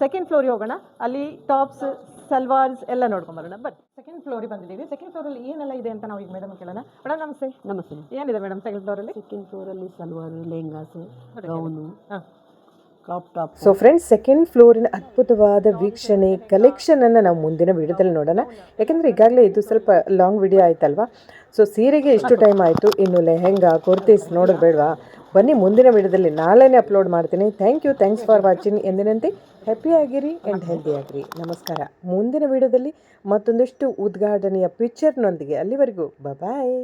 ಸೆಕೆಂಡ್ ಫ್ಲೋರಿಗೆ ಹೋಗೋಣ. ಅಲ್ಲಿ ಟಾಪ್ಸ್ ಸಲ್ವಾರ್ಸ್ ಎಲ್ಲ ನೋಡ್ಕೊಂಬರೋಣ ಬಟ್ ಸೆಕೆಂಡ್ ಫ್ಲೋರಿಗೆ ಬಂದಿದ್ದೀವಿ. ಸೆಕೆಂಡ್ ಫ್ಲೋರಲ್ಲಿ ಏನೆಲ್ಲ ಇದೆ ಅಂತ ನಾವು ಈಗ ಮೇಡಮ್ ಕೇಳೋಣ. ಮೇಡಮ್ ನಮಸ್ತೆ. ನಮಸ್ತೆ. ಏನಿದೆ ಮೇಡಮ್ ಸೆಕೆಂಡ್ ಫ್ಲೋರಲ್ಲಿ ಸೆಕೆಂಡ್ ಫ್ಲೋರಲ್ಲಿ ಸಲ್ವಾರು ಲೆಹಂಗಾಸ್ ಗೌನು ಹಾಂ. ಟಾಪ್ ಸೊ ಫ್ರೆಂಡ್ಸ್ ಸೆಕೆಂಡ್ ಫ್ಲೋರಿನ ಅದ್ಭುತವಾದ ವೀಕ್ಷಣೆ ಕಲೆಕ್ಷನ್ ಅನ್ನು ನಾವು ಮುಂದಿನ ವಿಡಿಯೋದಲ್ಲಿ ನೋಡೋಣ. ಯಾಕಂದ್ರೆ ಈಗಾಗಲೇ ಇದು ಸ್ವಲ್ಪ ಲಾಂಗ್ ವಿಡಿಯೋ ಆಯ್ತಲ್ವಾ? ಸೊ ಸೀರೆಗೆ ಎಷ್ಟು ಟೈಮ್ ಆಯಿತು. ಇನ್ನು ಲೆಹೆಂಗಾ ಕುರ್ತೀಸ್ ನೋಡೋದು ಬೇಡವಾ? ಬನ್ನಿ ಮುಂದಿನ ವಿಡಿಯೋದಲ್ಲಿ ನಾಳೆನೇ ಅಪ್ಲೋಡ್ ಮಾಡ್ತೀನಿ. Thank you thanks for watching ಎಂದಿನಂತೆ ಹ್ಯಾಪಿ ಆಗಿರಿ ಆ್ಯಂಡ್ ಹೆಲ್ದಿ ಆಗಿರಿ. ನಮಸ್ಕಾರ. ಮುಂದಿನ ವಿಡಿಯೋದಲ್ಲಿ ಮತ್ತೊಂದಿಷ್ಟು ಉದ್ಘಾಟನೆಯ ಪಿಕ್ಚರ್ನೊಂದಿಗೆ ಅಲ್ಲಿವರೆಗೂ. ಬಾಯ್